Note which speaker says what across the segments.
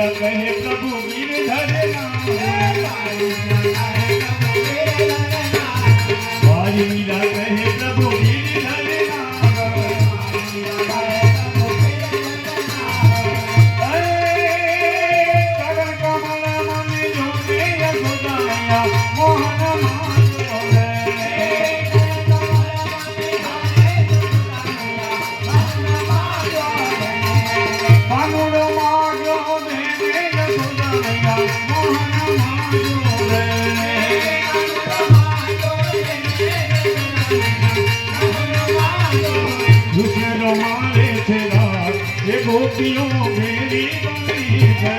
Speaker 1: કહે પ્રભુ ગિરધર મારી મીરા કહે પ્રભુ મોહન પાનુડો ગોપીઓ મેરી બની છે.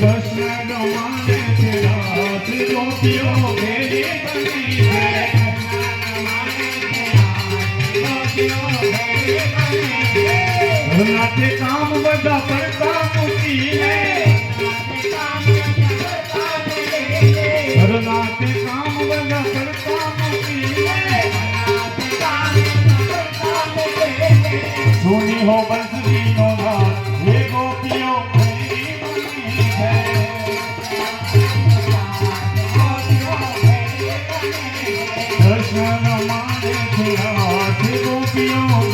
Speaker 1: કૃષ્ણ રમાડે છે રાત ગોપીઓ મેરી બની નાથે કામ બધા કરતા મૂકીને. હરનાથે કામ બધા કરતા મૂકીને. સોની હો બંસરી નો નાદ હે ગોપીઓ કૃષ્ણ રાત ગોપીઓ